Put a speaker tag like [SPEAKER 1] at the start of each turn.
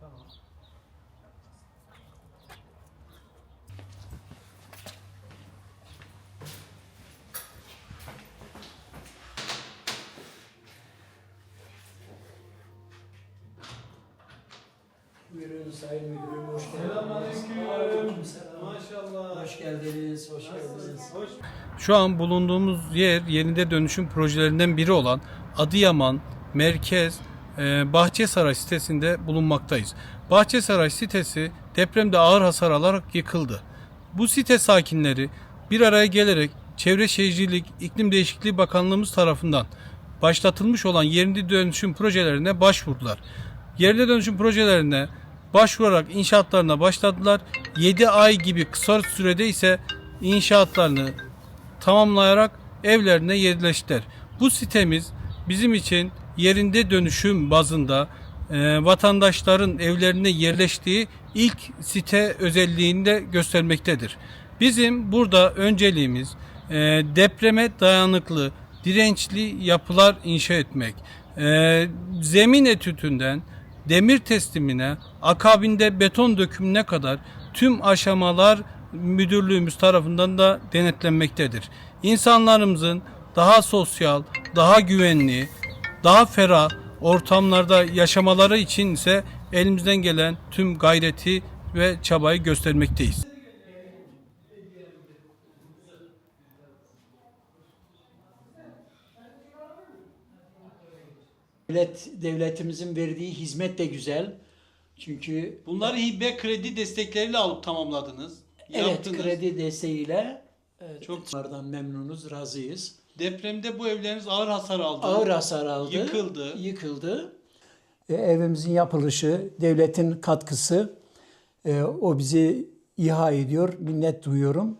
[SPEAKER 1] Tamam. Sayın Müdürüm, hoş geldiniz.
[SPEAKER 2] Selamünaleyküm. Maşallah.
[SPEAKER 1] Hoş geldiniz, hoş geldiniz.
[SPEAKER 2] Hoş.
[SPEAKER 3] Şu an bulunduğumuz yer yenide dönüşüm projelerinden biri olan Adıyaman Merkez e, Bahçesaray sitesinde bulunmaktayız. Bahçesaray sitesi depremde ağır hasar alarak yıkıldı. Bu site sakinleri bir araya gelerek Çevre Şehircilik İklim Değişikliği Bakanlığımız tarafından başlatılmış olan yerinde dönüşüm projelerine başvurdular. Yerinde dönüşüm projelerine başvurarak inşaatlarına başladılar. 7 ay gibi kısa sürede ise inşaatlarını tamamlayarak evlerine yerleştiler. Bu sitemiz bizim için yerinde dönüşüm bazında e, vatandaşların evlerine yerleştiği ilk site özelliğini de göstermektedir. Bizim burada önceliğimiz e, depreme dayanıklı, dirençli yapılar inşa etmek. E, zemin etütünden demir teslimine, akabinde beton dökümüne kadar tüm aşamalar müdürlüğümüz tarafından da denetlenmektedir. İnsanlarımızın daha sosyal, daha güvenli, daha ferah ortamlarda yaşamaları için ise elimizden gelen tüm gayreti ve çabayı göstermekteyiz.
[SPEAKER 1] Devlet, devletimizin verdiği hizmet de güzel. Çünkü
[SPEAKER 3] Bunları hibe kredi destekleriyle alıp tamamladınız.
[SPEAKER 1] evet kredi desteğiyle
[SPEAKER 3] Çok-
[SPEAKER 1] çok memnunuz, razıyız.
[SPEAKER 3] Depremde bu evleriniz ağır hasar aldı.
[SPEAKER 1] Ağır hasar aldı.
[SPEAKER 3] Yıkıldı.
[SPEAKER 1] Yıkıldı. E, evimizin yapılışı, devletin katkısı e, o bizi İHA ediyor. Minnet duyuyorum.